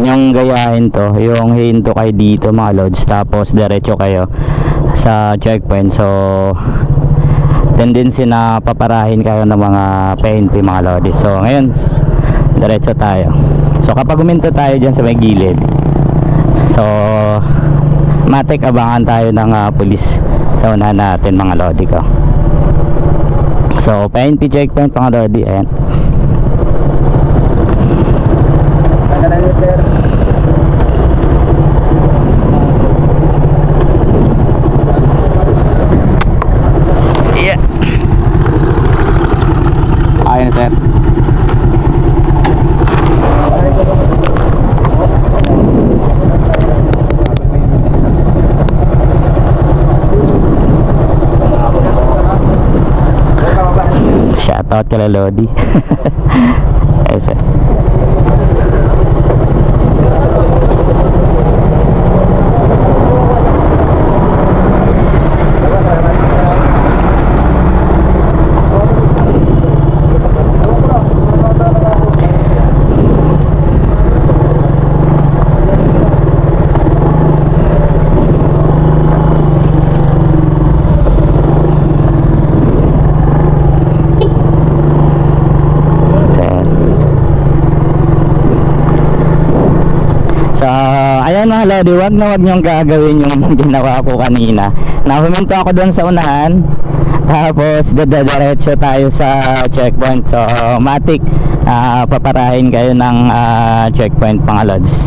nyong gayahin to. Yung hinto kayo dito mga lods. Tapos diretso kayo sa checkpoint. So, tendency na paparahin kayo ng mga PNP mga lodi. So, ngayon, diretso tayo. So, kapag uminto tayo dyan sa may gilid, so, matik abangan tayo ng ah, pulis sa unahan natin mga lodi ko. So, PNP checkpoint mga lodi. Ayan. Ayun, sir. Shoutout kala Lodi. Ayun. Sir. So, ayan mga lodi, wag na wag niyong gagawin yung ginawa ko kanina. Nahuminto ako doon sa unahan, tapos dadadiretso tayo sa checkpoint. So, matik, ah, paparahin kayo ng ah, checkpoint mga lods.